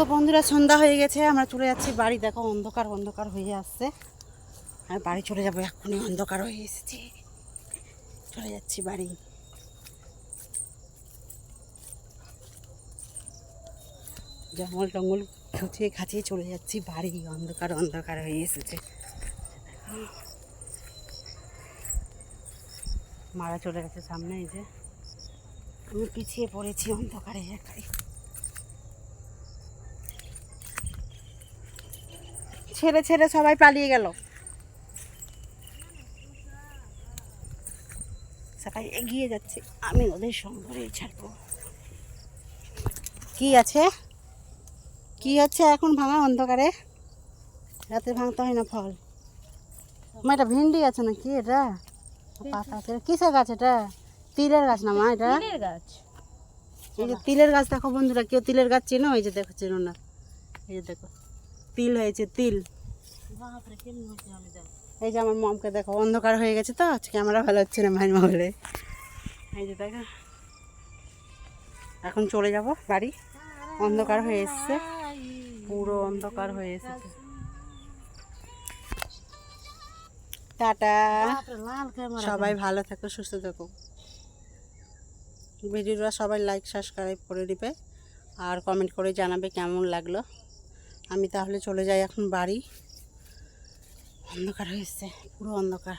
তো বন্ধুরা, সন্ধ্যা হয়ে গেছে, আমরা চলে যাচ্ছি বাড়ি। দেখো অন্ধকার অন্ধকার হয়ে আসছে। আমি বাড়ি চলে যাব এখনই অন্ধকার হয়ে এসেছে। চলে যাচ্ছি বাড়ি। জঙ্গল টঙ্গল খুঁচিয়ে খাচিয়ে চলে যাচ্ছি বাড়ি। অন্ধকার অন্ধকার হয়ে এসেছে। মারা চলে গেছে সামনে, এই যে। আমি পিছিয়ে পড়েছি অন্ধকারে একাই। ছেড়ে ছেড়ে সবাই পালিয়ে গেল। সবাই এগিয়ে যাচ্ছে। আমি ওদের সঙ্গে ছাড়বো। কি আছে? কি হচ্ছে এখন ভাঙা অন্ধকারে? রাতে ভাঙতে হয় না ফল? মা এটা ভিন্ডি আছে না কি এটা? পাতা আছে। কিসের গাছ এটা? তিলের গাছ না মা এটা? তিলের গাছ। এই যে তিলের গাছ দেখো বন্ধুরা কেউ তিলের গাছ চেনো? এই যে দেখো চেনো না। এই যে দেখো। তিল হয়েছে তিল। এই যে আমার মমকে দেখো অন্ধকার হয়ে গেছে তো ক্যামেরা ভালো হচ্ছে না মায়ের মোবাইলে এই যে দেখো এখন চলে যাব বাড়ি। অন্ধকার হয়ে এসছে পুরো অন্ধকার হয়ে এসেছে। টাটা। সবাই ভালো থাকো সুস্থ থাকো। ভিডিওটা সবাই লাইক সাবস্ক্রাইব করে দিবে। আর কমেন্ট করে জানাবে কেমন লাগল। আমি তাহলে চলে যাই এখন বাড়ি। অন্ধকার হয়েছে, পুরো অন্ধকার।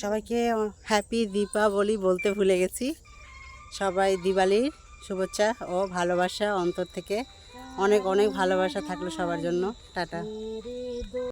সবাইকে হ্যাপি দীপাবলি বলতে ভুলে গেছি। সবাই দিওয়ালির শুভেচ্ছা ও ভালোবাসা অন্তর থেকে। অনেক অনেক ভালোবাসা থাকল সবার জন্য। টাটা।